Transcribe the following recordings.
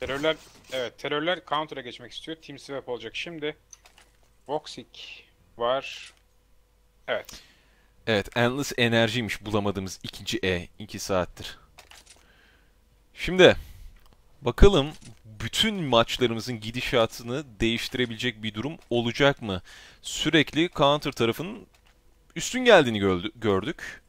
Terörler evet terörler counter'a geçmek istiyor. Team swap olacak şimdi. Voxic var. Evet. Evet, Endless Enerjiymiş bulamadığımız ikinci E. 2 saattir. Şimdi bakalım bütün maçlarımızın gidişatını değiştirebilecek bir durum olacak mı? Sürekli counter tarafının üstün geldiğini gördü- gördük.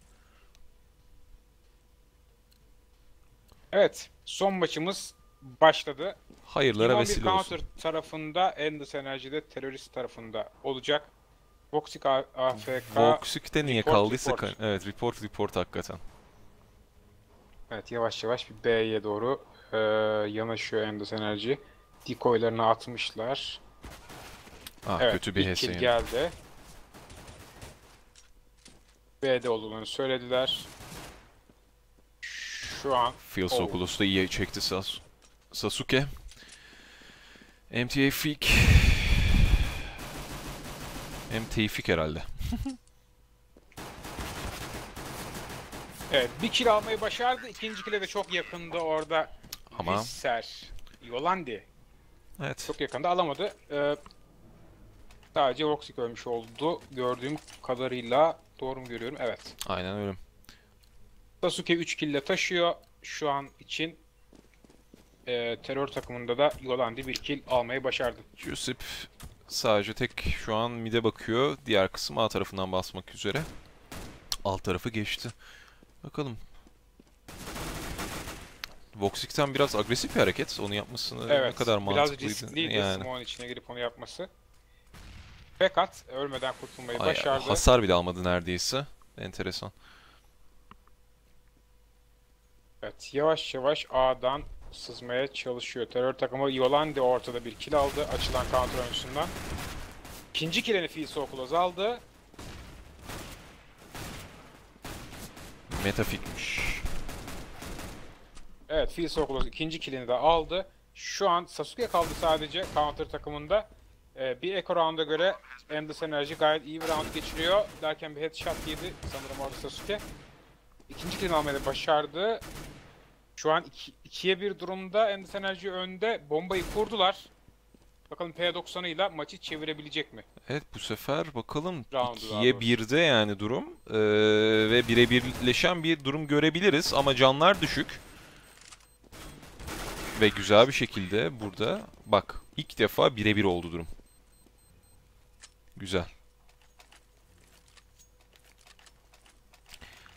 Evet. Son maçımız başladı. Hayırlara 11 vesile olsun. counter tarafında Endless Energy'de terörist tarafında olacak. Voxic AFK Voxic'te niye report, kaldıysak report. evet report report hakikaten. Evet yavaş yavaş bir B'ye doğru eee, yanaşıyor Endless Energy. Decoy'larını atmışlar. Ah Evet, kötü bir yine. geldi. B'de olduğunu söylediler. Şu an Phil Sokolos da iyi çekti Sas Sasuke. MTA Fik. MTA Fik herhalde. evet bir kill almayı başardı. İkinci kill'e de çok yakındı orada. Ama- Visser, Yolandi Evet. çok yakında alamadı. Ee, sadece Voxic ölmüş oldu. Gördüğüm kadarıyla doğru mu görüyorum? Evet. Aynen öyle. Sasuke 3 kill taşıyor. Şu an için e, terör takımında da Yolandi bir kill almayı başardı. Jusip sadece tek şu an mide bakıyor. Diğer kısım A tarafından basmak üzere. Alt tarafı geçti. Bakalım. Voxic'ten biraz agresif bir hareket. Onu yapmasını ne Evet. kadar biraz mantıklıydı. riskliydi yani. Smoke'un içine girip onu yapması. Fakat ölmeden kurtulmayı Ay- başardı. hasar bile almadı neredeyse. Enteresan. Evet, yavaş yavaş A'dan sızmaya çalışıyor. Terör takımı Yolandi ortada bir kill aldı açılan counter oyuncusundan. İkinci killini Fil Sokulaz aldı. Metafikmiş. Evet, Fil Sokulaz ikinci killini de aldı. Şu an Sasuke kaldı sadece counter takımında. Ee, bir Echo round'a göre Endless Energy gayet iyi bir round geçiriyor. Derken bir headshot yedi sanırım orada Sasuke. İkinci killini almayı başardı. Şu an 2'ye 1 durumda Endless Energy önde. Bombayı kurdular. Bakalım P90'ıyla ile maçı çevirebilecek mi? Evet bu sefer bakalım Roundu 2'ye daha 1'de yani durum Ee, ve birebirleşen bir durum görebiliriz ama canlar düşük. Ve güzel bir şekilde burada bak ilk defa birebir oldu durum. Güzel.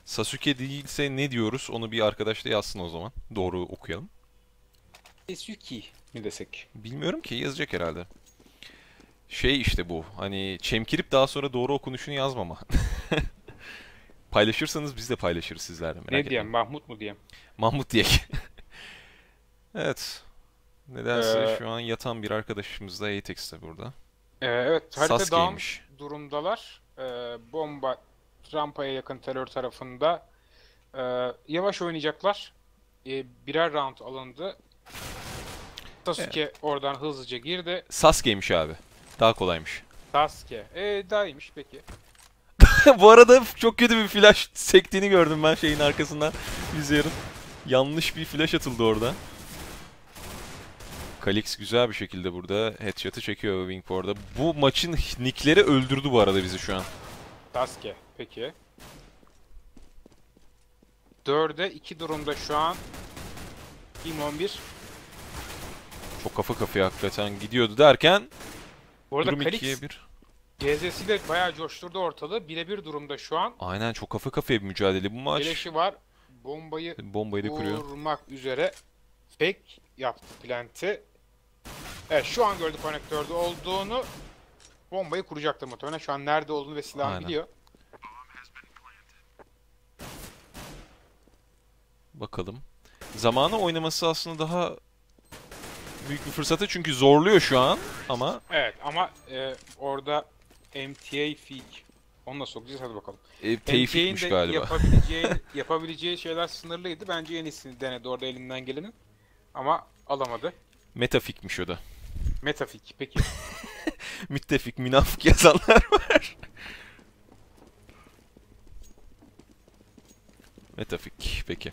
Sasuke değilse ne diyoruz onu bir arkadaş da yazsın o zaman. Doğru okuyalım. Esuki mi desek? Bilmiyorum ki yazacak herhalde. Şey işte bu. Hani çemkirip daha sonra doğru okunuşunu yazmama. Paylaşırsanız biz de paylaşırız sizlerle merak ne etmeyin. diyeyim? Mahmut mu diyeyim? Mahmut diyek. evet. Nedense Ee, şu an yatan bir arkadaşımız da Atex'te burada. Ee, evet, harita Sasuke'ymiş. durumdalar. Ee, bomba rampaya yakın terör tarafında. Ee, yavaş oynayacaklar. Ee, birer round alındı. Sasuke oradan hızlıca girdi. Sasuke'ymiş abi. Daha kolaymış. Sasuke. Ee, daha iyiymiş peki. Bu arada çok kötü bir flash sektiğini gördüm ben şeyin arkasından yüzüyorum. Yanlış bir flash atıldı orada. Kalix güzel bir şekilde burada headshot'ı çekiyor Wingpor'da. Bu maçın nickleri öldürdü bu arada bizi şu an. Sasuke. Peki. 4'e 2 durumda şu an. Team 11. Çok kafa kafaya hakikaten gidiyordu derken Bu arada durum Kalix 2'ye 1. CZ'siyle bayağı coşturdu ortalığı. Birebir durumda şu an. Aynen çok kafa kafaya bir mücadele bu maç. Flash'i var. Bombayı Bombayı da kuruyor. vurmak üzere fake yaptı planti. Evet şu an gördü konektörde olduğunu. Bombayı kuracaktır muhtemelen. Şu an nerede olduğunu ve silahını Aynen. biliyor. Bakalım. Zamanı oynaması aslında daha büyük bir fırsatı çünkü zorluyor şu an ama Evet ama e, orada MTA fake. Onu nasıl okuyacağız hadi bakalım. e, tevfikmiş de galiba. yapabileceği, yapabileceği şeyler sınırlıydı. Bence en iyisini denedi orada elinden gelenin. Ama alamadı. Metafikmiş o da. Metafik peki. Müttefik, münafık yazanlar var. Metafik, peki.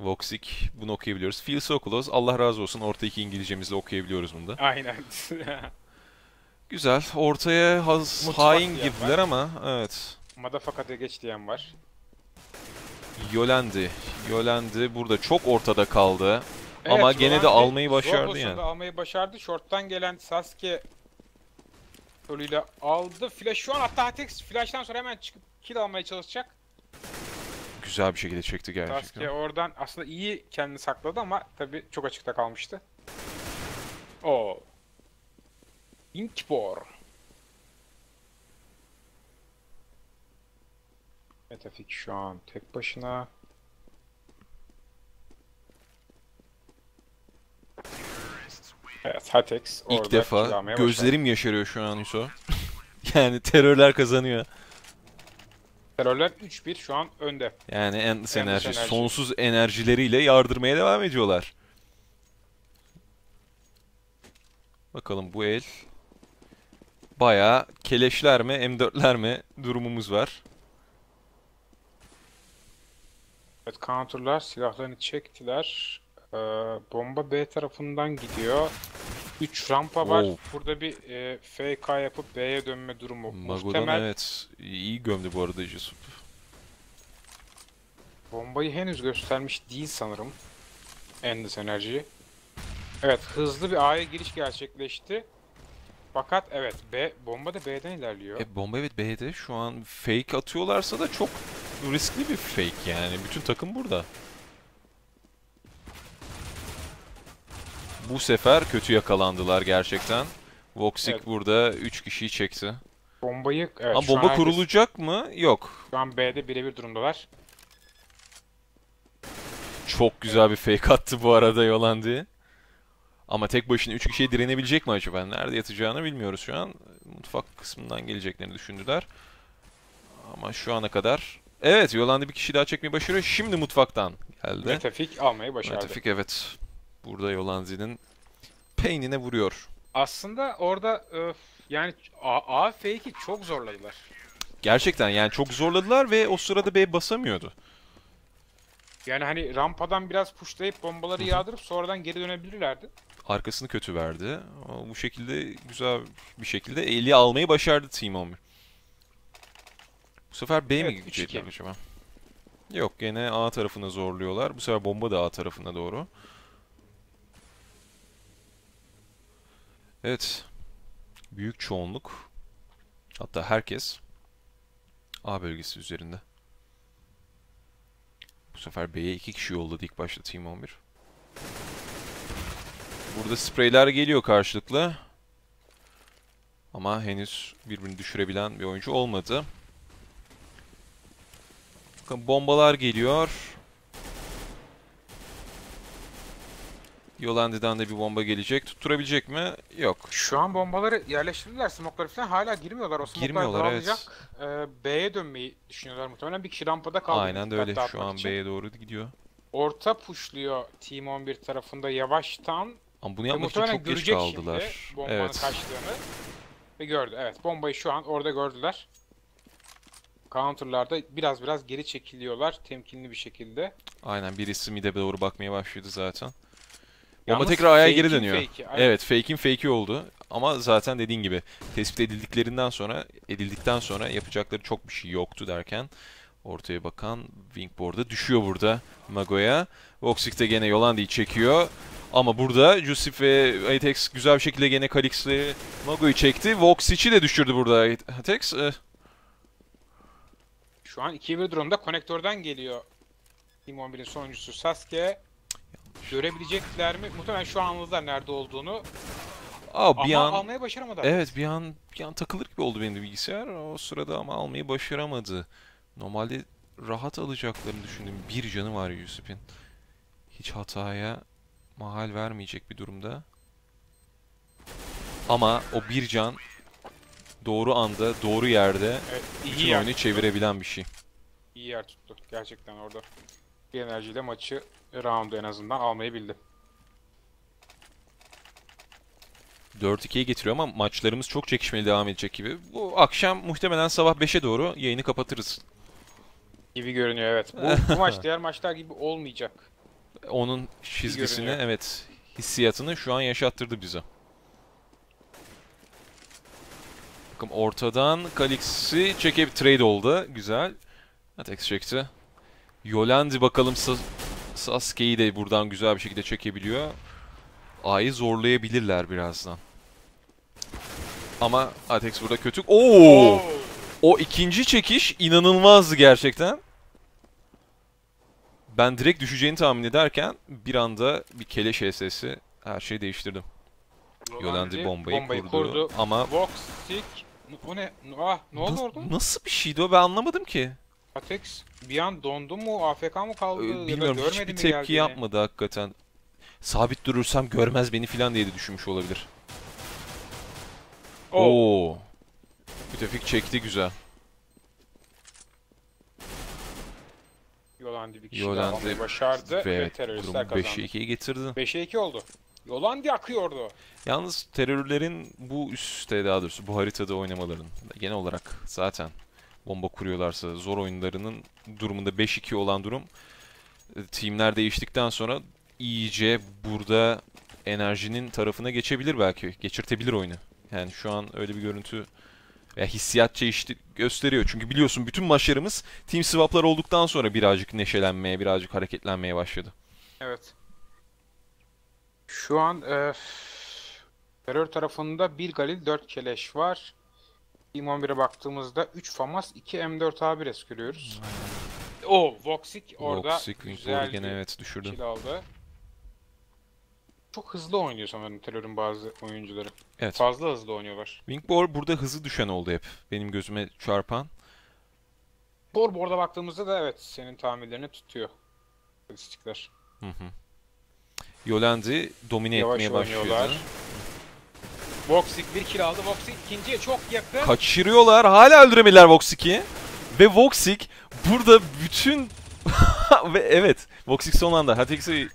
Voxic bunu okuyabiliyoruz. Feel so close. Allah razı olsun. Orta iki İngilizcemizle okuyabiliyoruz bunu da. Aynen. Güzel. Ortaya haz, Mutfak hain girdiler ama evet. Motherfucker'da geç diyen var. Yolendi. Yolendi burada çok ortada kaldı. Evet, Ama gene de almayı başardı yani. almayı başardı. Short'tan gelen Sasuke golüyle aldı. Flash şu an hatta Hatex flash'tan sonra hemen çıkıp kill almaya çalışacak. Güzel bir şekilde çekti gerçekten. Sasuke oradan aslında iyi kendini sakladı ama tabi çok açıkta kalmıştı. O. Inkbor. Metafik şu an tek başına. Evet, Hatex İlk defa almaya başladı. gözlerim yaşarıyor şu an Hüso. yani terörler kazanıyor. Terörler 3-1 şu an önde. Yani Endless Endless Enerji, Enerji. sonsuz enerjileriyle yardırmaya devam ediyorlar. Bakalım bu el bayağı keleşler mi M4'ler mi durumumuz var. Evet, counter'lar silahlarını çektiler. Ee, bomba B tarafından gidiyor. 3 rampa var. Oo. Burada bir e, FK yapıp B'ye dönme durumu Mago'dan muhtemel. evet iyi gömdü bu arada Jisup. Bombayı henüz göstermiş değil sanırım. Endless Energy. Evet, hızlı bir A'ya giriş gerçekleşti. Fakat evet, B bomba da B'den ilerliyor. E, bomba evet B'de şu an fake atıyorlarsa da çok riskli bir fake yani. Bütün takım burada. Bu sefer kötü yakalandılar gerçekten. Voxic Evet. burada 3 kişiyi çekti. Bombayı evet Ama bomba herkes- kurulacak mı? Yok. Şu an B'de birebir durumdalar. Çok güzel bir fake attı bu arada Yolandi. Ama tek başına 3 kişiye direnebilecek mi acaba? Nerede yatacağını bilmiyoruz şu an. Mutfak kısmından geleceklerini düşündüler. Ama şu ana kadar... Evet Yolandi bir kişi daha çekmeyi başarıyor. Şimdi mutfaktan geldi. Metafik almayı başardı. Metafik evet. Burada Yolandi'nin peynine vuruyor. Aslında orada öf, yani A, A fake'i çok zorladılar. Gerçekten yani çok zorladılar ve o sırada B basamıyordu. Yani hani rampadan biraz pushlayıp bombaları yağdırıp sonradan geri dönebilirlerdi. Arkasını kötü verdi. Ama bu şekilde güzel bir şekilde eli almayı başardı Team 11. Bu sefer B mi Evet, gidecekler 3-2. acaba? Yok gene A tarafına zorluyorlar. Bu sefer bomba da A tarafına doğru. Evet. Büyük çoğunluk. Hatta herkes A bölgesi üzerinde. Bu sefer B'ye iki kişi yolladı ilk başta Team 11. Burada spreyler geliyor karşılıklı. Ama henüz birbirini düşürebilen bir oyuncu olmadı. Bakın bombalar geliyor. Yolandi'den de bir bomba gelecek. Tutturabilecek mi? Yok. Şu an bombaları yerleştirdiler. Smoke'ları falan hala girmiyorlar. O Girmiyorlar, evet. Ee, B'ye dönmeyi düşünüyorlar muhtemelen. Bir kişi rampada kaldı. Aynen de öyle. Şu an. B'ye doğru gidiyor. Orta pushluyor Team 11 tarafında yavaştan. Ama bunu yapmak için çok geç kaldılar. şimdi bombanın Evet. kaçtığını. Ve gördü. Evet bombayı şu an orada gördüler. Counter'larda biraz biraz geri çekiliyorlar temkinli bir şekilde. Aynen birisi mid'e doğru bakmaya başladı zaten. Bomba Yalnız tekrar A'ya geri fake'in dönüyor. fake'i, aynen. Evet, fake'in fake'i oldu. Ama zaten dediğin gibi tespit edildiklerinden sonra, edildikten sonra yapacakları çok bir şey yoktu derken ortaya bakan Wingboard'a düşüyor burada Mago'ya. Voxic de gene Yolandi'yi çekiyor. Ama burada Jusif ve Atex güzel bir şekilde gene Kalix'le Mago'yu çekti. Voxic'i de düşürdü burada Atex. Eh, Şu an 2-1 durumda konektörden geliyor. Team 11'in sonuncusu Sasuke. Görebilecekler mi? Muhtemelen şu an anladılar nerede olduğunu. Aa, bir ama an almaya başaramadılar. Evet bir an bir an takılır gibi oldu benim bilgisayar. O sırada ama almayı başaramadı. Normalde rahat alacaklarını düşündüm. Bir canı var Yusuf'in. Hiç hataya mahal vermeyecek bir durumda. Ama o bir can doğru anda, doğru yerde Evet, iyi bütün yer, oyunu çevirebilen bir şey. iyi yer tuttu. Gerçekten orada. Bir enerjiyle maçı round'u en azından almayı bildi. 4-2'ye getiriyor ama maçlarımız çok çekişmeli devam edecek gibi. Bu akşam muhtemelen sabah 5'e doğru yayını kapatırız. Gibi görünüyor evet. Bu, bu maç diğer maçlar gibi olmayacak. onun çizgisini, evet hissiyatını şu an yaşattırdı bize. Bakın ortadan Kalix'i çekip trade oldu. Güzel. Atex çekti. Yolandi bakalım Sa- Sasuke'yi de buradan güzel bir şekilde çekebiliyor. A'yı zorlayabilirler birazdan. Ama Atex burada kötü. Oo! O ikinci çekiş inanılmazdı gerçekten. Ben direkt düşeceğini tahmin ederken bir anda bir keleş sesi her şeyi değiştirdi. Yolandi bombayı, kurdu. Ama Voxic. O ne? Ah ne oldu orada? nasıl bir şeydi o ben anlamadım ki. Atex bir an dondu mu? AFK mı kaldı? Ee, ya da Bilmiyorum görmedi hiçbir mi tepki geldiğini? yapmadı hakikaten. Sabit durursam görmez beni filan diye de düşünmüş olabilir. Oo. Oo. Mütefik çekti güzel. Yolandi bir kişi Yolandi daha almayı başardı ve, Ve evet teröristler durumu kazandı. 5'e 2'ye getirdi. 5'e 2 oldu. Yolandi akıyordu. Yalnız terörlerin bu üstte daha doğrusu bu haritada oynamaların genel olarak zaten bomba kuruyorlarsa zor oyunlarının durumunda 5-2 olan durum e, teamler değiştikten sonra iyice burada enerjinin tarafına geçebilir belki. Geçirtebilir oyunu. Yani şu an öyle bir görüntü veya hissiyat çeşitli gösteriyor. Çünkü biliyorsun bütün maçlarımız team swaplar olduktan sonra birazcık neşelenmeye, birazcık hareketlenmeye başladı. Evet. Şu an e, terör tarafında bir Galil 4 Keleş var. Team 11'e baktığımızda 3 Famas 2 M4 A1S görüyoruz. O Voxic orada Voxic, güzel gene evet düşürdü. kill aldı. Çok hızlı oynuyor sanırım terörün bazı oyuncuları. Evet. Fazla hızlı oynuyorlar. Wingboard burada hızı düşen oldu hep. Benim gözüme çarpan. Scoreboard'a baktığımızda da evet senin tahminlerini tutuyor. İstatistikler. Hı hı. Yolandi domine Yavaş etmeye başladı. Voxic bir kill aldı. Voxic ikinciye çok yakın. Kaçırıyorlar. Hala öldüremediler Voxic'i. Ve Voxic burada bütün... Ve evet. Voxic son anda Hatex'e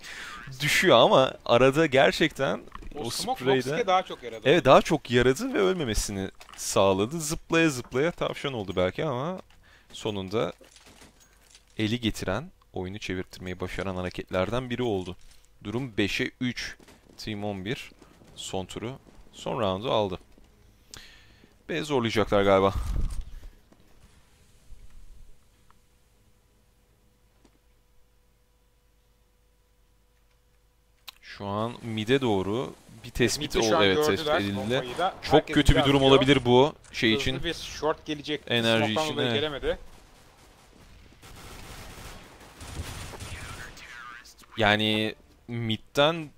düşüyor ama arada gerçekten o, o. Voxic'e daha çok yaradı. Evet daha çok yaradı ve ölmemesini sağladı. Zıplaya zıplaya tavşan oldu belki ama sonunda eli getiren, oyunu çevirtmeyi başaran hareketlerden biri oldu. Durum 5'e 3. Team 11 son turu, son roundu aldı. Ve zorlayacaklar galiba. Şu an mid'e doğru bir tespit Mid'i oldu. Evet tespit edildi. Çok Herkes kötü bir durum atıyor. olabilir bu şey Hızlı için. bir short gelecek. Enerji için, evet. gelemedi. Yani midden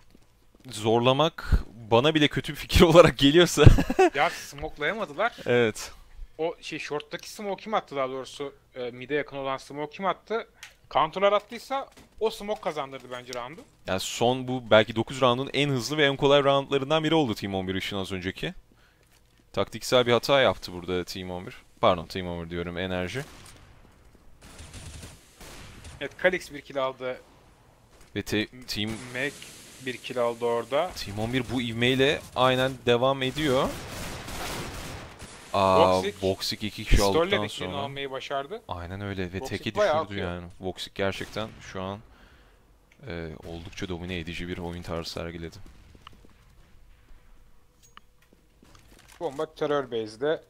zorlamak bana bile kötü bir fikir olarak geliyorsa. ya smoke'layamadılar. evet. O şey short'taki smoke kim attı daha doğrusu? E, mid'e yakın olan smoke kim attı? Counter'lar attıysa o smoke kazandırdı bence round'u. Yani son bu belki 9 roundun en hızlı ve en kolay roundlarından biri oldu Team 11 için az önceki. Taktiksel bir hata yaptı burada Team 11. Pardon Team 11 diyorum enerji. Evet Kalix bir kill aldı. Ve te- Team Meg bir kill aldı orada. Team 11 bu ivmeyle aynen devam ediyor. Aa, Voxic, Voxic iki kişi Pistolle aldıktan sonra. almayı başardı. Aynen öyle ve Voxic bayağı düşürdü yani. Voxic gerçekten şu an e, oldukça domine edici bir oyun tarzı sergiledi. Bomba terör base'de.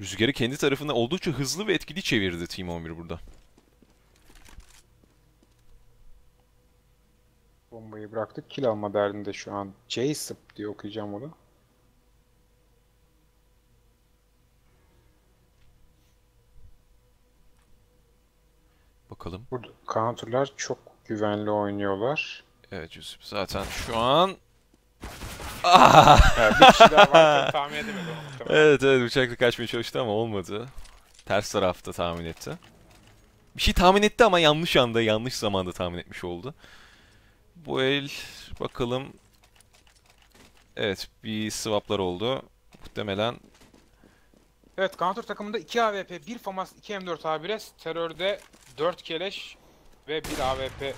Rüzgarı kendi tarafına oldukça hızlı ve etkili çevirdi Team 11 burada. Bombayı bıraktık. Kill alma derdinde şu an. Jason diye okuyacağım onu. Bakalım. Burada counter'lar çok güvenli oynuyorlar. Evet Yusuf zaten şu an... Ah! Evet, bir kişi daha var tahmin edemedim onu evet evet bıçakla kaçmaya çalıştı ama olmadı. Ters tarafta tahmin etti. Bir şey tahmin etti ama yanlış anda, yanlış zamanda tahmin etmiş oldu. Bu el bakalım. Evet bir swaplar oldu. Muhtemelen Evet counter takımında 2 AWP, 1 FAMAS, 2 M4 A1S, terörde 4 keleş ve 1 AWP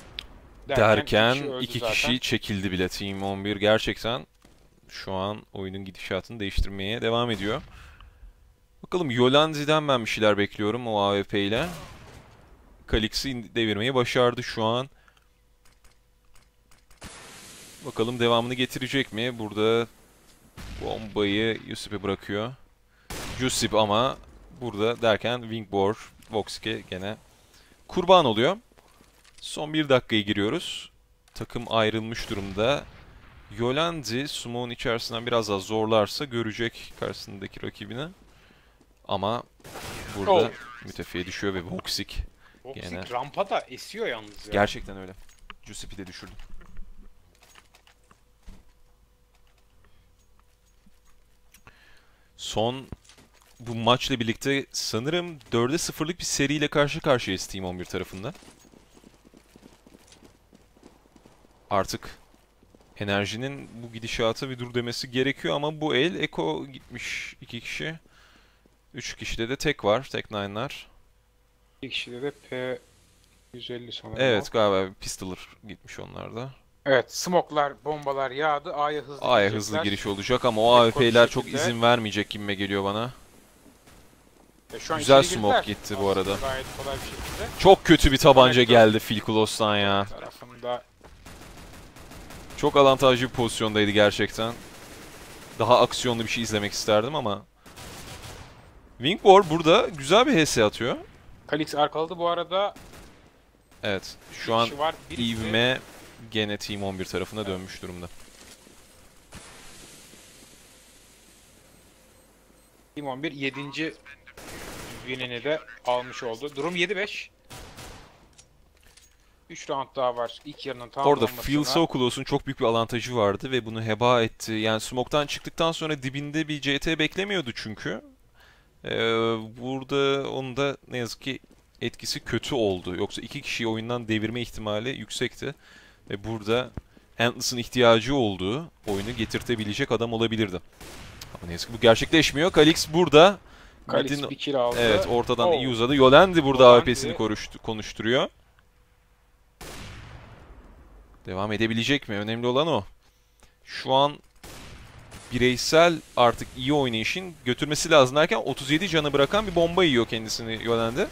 derken öldü iki zaten. kişi çekildi bile Team 11 gerçekten şu an oyunun gidişatını değiştirmeye devam ediyor. Bakalım Yolanzi'den ben bir şeyler bekliyorum o AWP ile. Kalix'i devirmeyi başardı şu an. Bakalım devamını getirecek mi? Burada bombayı Yusup'e bırakıyor. Yusuf ama burada derken Wingbor Voxke gene kurban oluyor. Son bir dakikaya giriyoruz. Takım ayrılmış durumda. Yolandi Sumo'nun içerisinden biraz daha zorlarsa görecek karşısındaki rakibini. Ama burada Oh. mütefiye düşüyor ve Voxic Boxing Gene. rampa da esiyor yalnız ya. gerçekten öyle. Giuseppe'i de düşürdü. Son bu maçla birlikte sanırım 4'e 0'lık bir seriyle karşı karşıyayız Team 11 tarafında. Artık enerjinin bu gidişata bir dur demesi gerekiyor ama bu el Eko gitmiş iki kişi. Üç kişide de tek var, tek nine'lar. Bir kişide de P150 sanırım. Evet galiba Pistoler gitmiş onlarda. Evet, smoklar, bombalar yağdı. A'ya hızlı A'ya hızlı giriş olacak ama o AWP'ler çok şekilde- izin vermeyecek gibime geliyor bana. E, şu an Güzel içeri smoke girdiler. gitti bu Aslında arada. Gayet kolay bir şekilde. Çok kötü bir tabanca Connector. geldi Phil Close'dan ya. Tarafında Çok avantajlı bir pozisyondaydı gerçekten. Daha aksiyonlu bir şey izlemek isterdim ama. Wingwar burada güzel bir HS atıyor. Kalix arkaladı bu arada. Evet. Şu Bir an kişi var. Birisi ivme gene Team 11 tarafına dönmüş durumda. Team 11 7. winini de almış oldu. Durum 7-5. 3 round daha var. İlk yarının Orada tamamlanmasına. Phil Sokolos'un çok büyük bir avantajı vardı ve bunu heba etti. Yani smoke'tan çıktıktan sonra dibinde bir CT beklemiyordu çünkü. Ee, burada onun da ne yazık ki etkisi kötü oldu. Yoksa iki kişiyi oyundan devirme ihtimali yüksekti. Ve burada Antles'ın ihtiyacı olduğu oyunu getirtebilecek adam olabilirdi. Ama ne yazık ki bu gerçekleşmiyor. Kalix burada. Kalix Mid'in- bir kill aldı. Evet ortadan Oh. iyi uzadı. Yolendi burada Yolandi. AWP'sini konuştu- konuşturuyor. Devam edebilecek mi? Önemli olan o. Şu an bireysel artık iyi oynayışın götürmesi lazım derken 37 canı bırakan bir bomba yiyor kendisini Yolendi.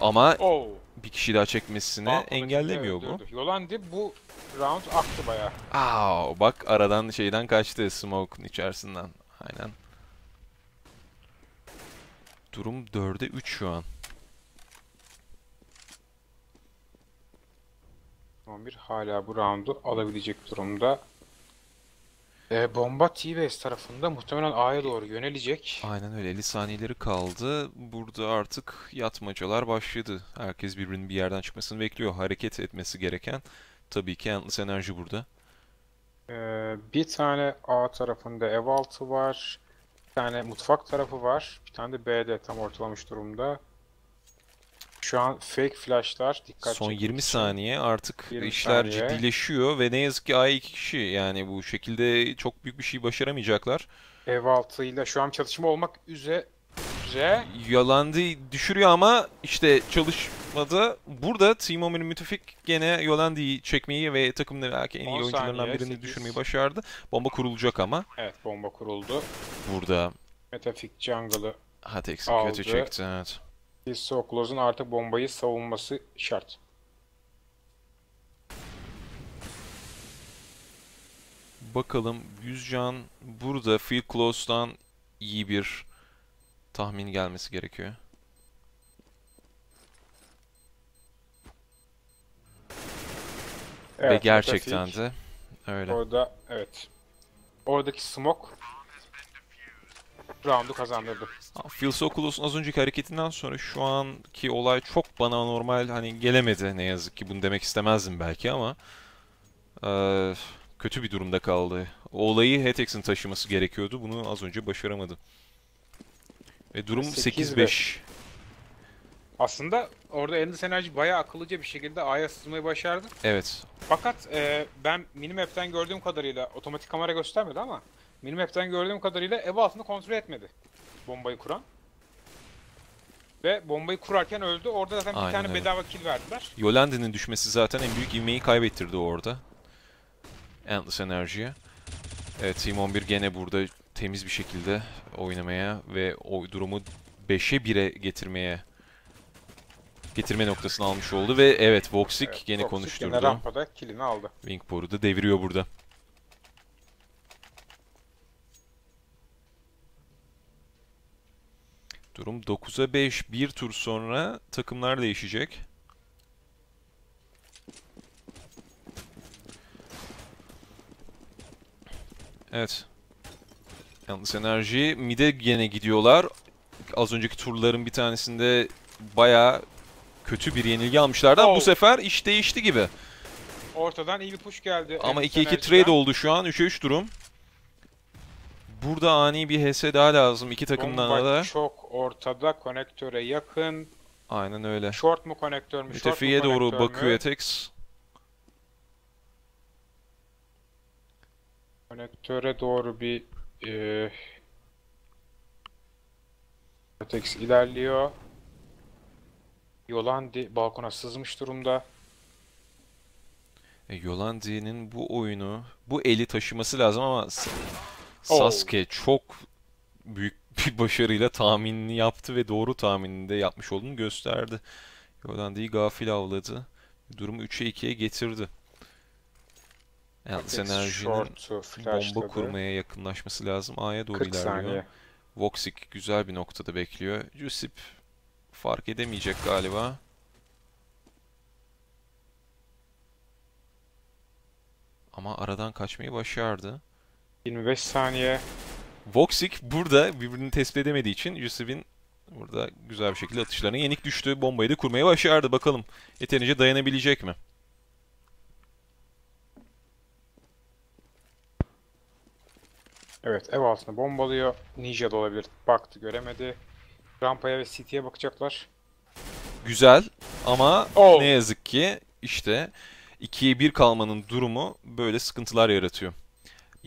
Ama Oh. Bir kişi daha çekmesini Aa, engellemiyor bu. Yolandi bu round aktı bayağı. Aa, bak aradan şeyden kaçtı smoke'un içerisinden. Aynen. Durum 4'e 3 şu an. 11 hala bu roundu alabilecek durumda. Ee, bomba T-Base tarafında muhtemelen A'ya doğru yönelecek. Aynen öyle 50 saniyeleri kaldı. Burada artık yatmacalar başladı. Herkes birbirinin bir yerden çıkmasını bekliyor. Hareket etmesi gereken tabii ki Endless Enerji burada. Ee, bir tane A tarafında ev altı var. Bir tane mutfak tarafı var. Bir tane de B'de tam ortalamış durumda. Şu an fake flashlar dikkat Son çekmek 20 için. saniye artık 20 işler saniye. ciddileşiyor ve ne yazık ki A'ya iki kişi yani bu şekilde çok büyük bir şey başaramayacaklar. Ev altıyla şu an çatışma olmak üzere. Yolandi düşürüyor ama işte çalışmadı. Burada Team Omen'in müttefik gene Yolandi'yi çekmeyi ve takımın belki en iyi 10 oyuncularından birini 8. düşürmeyi başardı. Bomba kurulacak ama Evet bomba kuruldu. burada Metafik Jungle'ı Hatex kötü çekti evet. Sokloz'un artık bombayı savunması şart. Bakalım 100 can burada Phil Close'dan iyi bir tahmin gelmesi gerekiyor. ve Evet, gerçekten Metafik de öyle. Orada evet. Oradaki smoke roundu kazandırdı. Phil Sokolos'un az önceki hareketinden sonra şu anki olay çok bana normal hani gelemedi ne yazık ki bunu demek istemezdim belki ama eee, kötü bir durumda kaldı. O olayı Hetex'in taşıması gerekiyordu. Bunu az önce başaramadı. Ve durum 8-5. 8-5. Aslında orada Endless Energy bayağı akıllıca bir şekilde A'ya sızmayı başardı. Evet. Fakat e, ben minimap'ten gördüğüm kadarıyla otomatik kamera göstermedi ama minimap'ten gördüğüm kadarıyla ev altını kontrol etmedi bombayı kuran. Ve bombayı kurarken öldü. Orada zaten bir Aynen tane öyle. bedava kill verdiler. Yolandi'nin düşmesi zaten en büyük ivmeyi kaybettirdi orada. Endless Energy'ye. Evet Team 11 gene burada temiz bir şekilde oynamaya ve o durumu 5'e 1'e getirmeye getirme noktasını almış oldu ve evet Voxic Evet, gene Toxic konuşturdu. Gene rampada kilini aldı. Wingpor'u da deviriyor burada. Durum 9'a 5. Bir tur sonra takımlar değişecek. Evet. Yalnız enerji mid'e gene gidiyorlar. Az önceki turların bir tanesinde bayağı kötü bir yenilgi almışlardı ama bu Oh. sefer iş değişti gibi. Ortadan iyi bir push geldi. Ama Endüstri 2-2 Enerji'den. trade oldu şu an. 3'e 3 durum. Burada ani bir HS daha lazım iki takımdan Bomba da. çok ortada. Konektöre yakın. Aynen öyle. Short mu konektör mü? Mütefiye doğru bakıyor Etex. Konektöre doğru bir e, Atex ilerliyor. Yolandi balkona sızmış durumda. E, Yolandi'nin bu oyunu, bu eli taşıması lazım ama. Sasuke çok büyük bir başarıyla tahminini yaptı ve doğru tahminini de yapmış olduğunu gösterdi. Yolandi'yi gafil avladı. Durumu 3'e 2'ye getirdi. Yalnız enerjinin bomba kurmaya yakınlaşması lazım. A'ya doğru 40 ilerliyor. saniye. Voxic güzel bir noktada bekliyor. Jusip fark edemeyecek galiba. Ama aradan kaçmayı başardı. 25 saniye. Voxic burada birbirini tespit edemediği için Jusip'in burada güzel bir şekilde atışlarına yenik düştü. Bombayı da kurmaya başardı. Bakalım yeterince dayanabilecek mi? Evet ev altını bombalıyor. Ninja da olabilir. Baktı göremedi. Rampaya ve City'ye bakacaklar. Güzel ama Oh. ne yazık ki işte 2'ye 1 kalmanın durumu böyle sıkıntılar yaratıyor.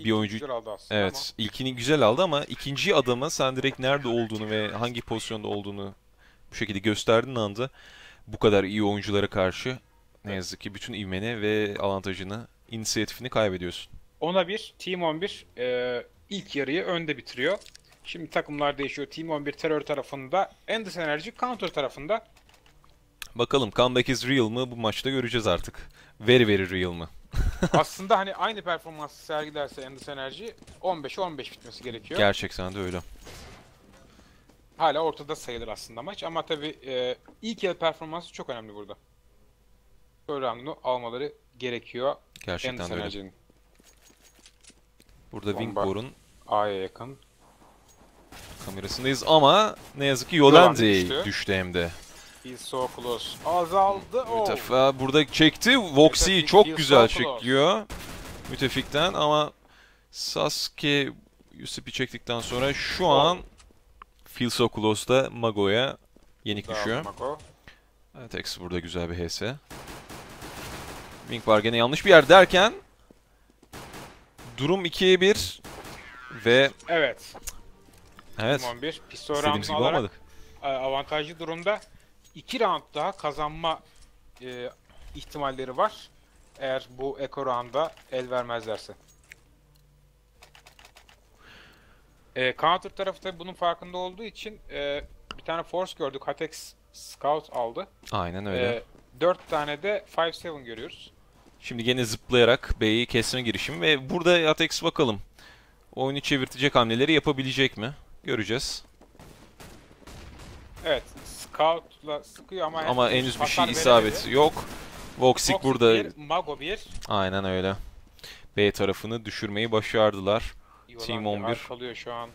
Bir oyuncu- güzel aldı aslında Evet, ilkini güzel aldı ama ikinci adama sen direkt nerede olduğunu ve hangi pozisyonda olduğunu bu şekilde gösterdiğin anda bu kadar iyi oyunculara karşı ne yazık ki bütün ivmeni ve avantajını, inisiyatifini kaybediyorsun. ama ona bir Team 11 e, ilk yarıyı önde bitiriyor. Şimdi takımlar değişiyor. Team 11 terör tarafında, Endless Energy counter tarafında. Bakalım comeback is real mı bu maçta göreceğiz artık. Very very real mı? Aslında hani aynı performansı sergilerse Endless Energy 15'e 15 bitmesi gerekiyor. Gerçekten de öyle. Hala ortada sayılır aslında maç ama tabii e, ilk yarı performansı çok önemli burada. Böyle roundunu almaları gerekiyor Gerçekten Endless öyle. Energy'nin. Burada. Wingbor'un A'ya yakın. kamerasındayız ama ne yazık ki Yolandi düştü. düştü. hem de. He's so close. Azaldı. Oh. Mütefik burada çekti. Voxy'yi çok güzel kulağı. çekiyor. Mütefikten ama Sasuke Yusup'i çektikten sonra şu Oh. an Feel So Close'da Mago'ya yenik düşüyor. Dağılmak o. Evet X burada güzel bir HS. Wing var gene yanlış bir yer derken durum 2'ye 1 ve Evet. evet Team 11 pistol alarak e, avantajlı durumda. 2 round daha kazanma e, ihtimalleri var. Eğer bu Echo round'a el vermezlerse. E, counter tarafı da bunun farkında olduğu için e, bir tane force gördük. Hatex Scout aldı. Aynen öyle. E, 4 tane de 5-7 görüyoruz. Şimdi gene zıplayarak B'yi kesme girişimi ve burada Atex bakalım. Oyunu çevirtecek hamleleri yapabilecek mi? Göreceğiz. Evet. Scout'la sıkıyor ama, Ama henüz bir şey hasar isabeti veremedi. yok. Voxic burada bir, Mago 1. aynen öyle. B tarafını düşürmeyi başardılar. Team 11. Kalıyor şu an.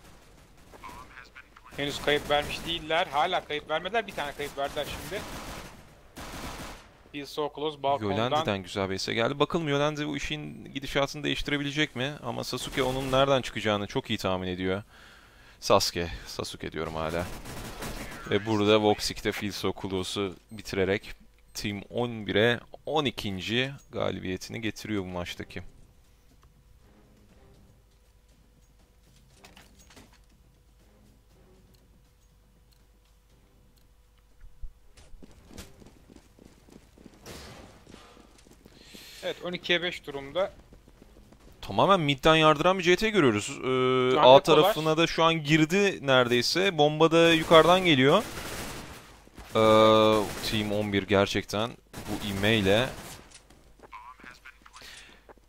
Henüz kayıp vermiş değiller. Hala kayıp vermediler. Bir tane kayıp verdiler şimdi. Feel so close balkondan. Yolandi'den güzel bir geldi. Bakalım Yolandi bu işin gidişatını değiştirebilecek mi? Ama Sasuke onun nereden çıkacağını çok iyi tahmin ediyor. Sasuke. Sasuke diyorum hala. Ve burada Voxic'te Feel So Close'u bitirerek Team 11'e 12. galibiyetini getiriyor bu maçtaki. Evet 12'ye 5 durumda. Tamamen midden yardıran bir CT görüyoruz. Ee, A tarafına da şu an girdi neredeyse. Bomba da yukarıdan geliyor. Team 11 gerçekten bu ivmeyle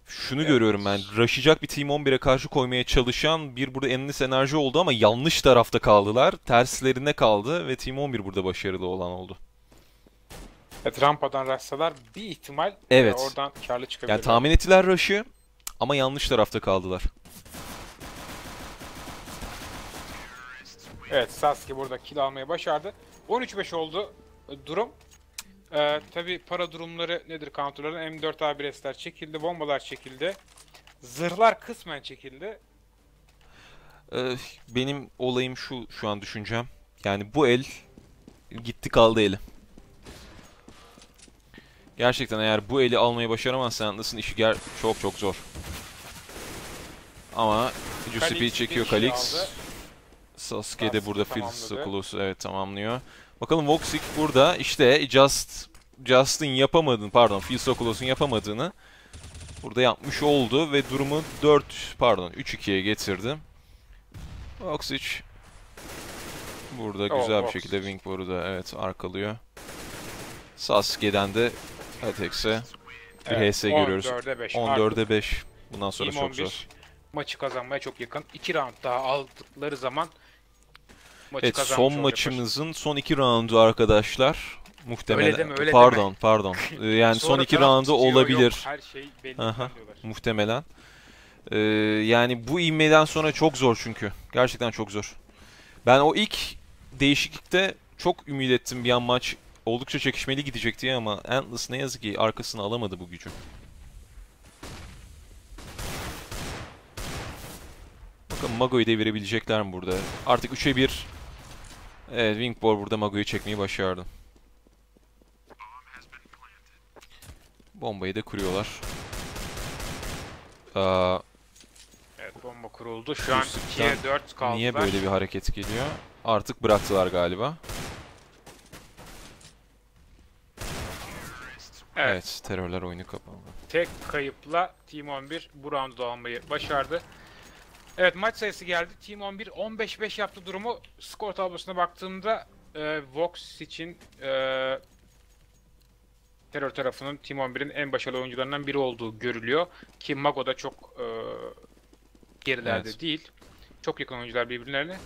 şunu Evet. görüyorum ben. Raşacak bir Team 11'e karşı koymaya çalışan bir burada endless enerji oldu ama yanlış tarafta kaldılar. Terslerine kaldı ve Team 11 burada başarılı olan oldu. Evet, rampadan rastsalar bir ihtimal Evet. e, oradan karlı çıkabilirler. Yani tahmin ettiler Rush'ı ama yanlış tarafta kaldılar. Evet Sasuke burada kill almayı başardı. 13-5 oldu durum. Ee, Tabi para durumları nedir counterların? M4 ABS'ler çekildi, bombalar çekildi. Zırhlar kısmen çekildi. Ee, benim olayım şu şu an düşüncem. Yani bu el gitti kaldı eli. Gerçekten eğer bu eli almayı başaramazsan Atlas'ın işi ger çok çok zor. Ama Giuseppe Kalix çekiyor bir Kalix. Sasuke de burada tamamladı. Sokolos'u evet tamamlıyor. Bakalım Voxic burada işte Just Just'ın yapamadığını pardon Field Sokolos'un yapamadığını burada yapmış oldu ve durumu 4 pardon 3-2'ye getirdi. Voxic burada Oh, güzel bir Voxic. şekilde Wingbor'u da evet arkalıyor. Sasuke'den de Atex'e bir Evet, HS görüyoruz. 14'e 5. 14'e 5. Bundan sonra Team çok 11 zor. maçı kazanmaya çok yakın. 2 round daha aldıkları zaman maçı Evet son maçımızın son iki roundu arkadaşlar. Muhtemelen. Öyle deme, öyle pardon pardon. Ee, yani son iki roundu tutuyor, olabilir. Yok, her şey belli Aha. Muhtemelen. Ee, yani bu ivmeden sonra çok zor çünkü. Gerçekten çok zor. Ben o ilk değişiklikte çok ümit ettim bir an maç oldukça çekişmeli gidecek diye ama Atlas ne yazık ki arkasını alamadı bu gücü. Bakın Mago'yu devirebilecekler mi burada? Artık 3'e 1. Evet Wingboard burada Mago'yu çekmeyi başardı. Bombayı da kuruyorlar. Aa, Evet bomba kuruldu. Şu an Yusuf'tan 2'ye 4 kaldılar. Niye böyle bir hareket geliyor? Artık bıraktılar galiba. Evet. Evet, terörler oyunu kapandı. Tek kayıpla Team 11 bu roundu almayı başardı. Evet maç sayısı geldi. Team 11 15-5 yaptı durumu. Skor tablosuna baktığımda e, Vox için e, terör tarafının Team 11'in en başarılı oyuncularından biri olduğu görülüyor. Ki Mago da çok e, gerilerde Evet. değil. Çok yakın oyuncular birbirlerine.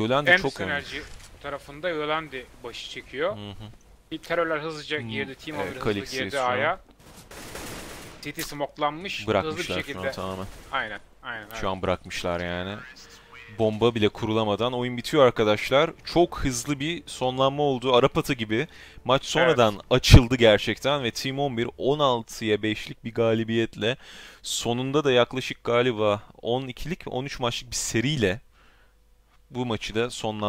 Endless çok önemli. Enerji tarafında Yolandi başı çekiyor. Hı hı. Bir terörler hızlıca Hmm, girdi. Team evet, 11 hızlı girdi A'ya. City smoklanmış. hızlı bir Bırakmışlar şekilde. tamamen. Aynen. Aynen. evet. Şu an bırakmışlar yani. Bomba bile kurulamadan oyun bitiyor arkadaşlar. Çok hızlı bir sonlanma oldu. Arap atı gibi. Maç sonradan açıldı gerçekten ve Team 11 16'ya 5'lik bir galibiyetle sonunda da yaklaşık galiba 12'lik 13 maçlık bir seriyle bu maçı da sonlandırdı.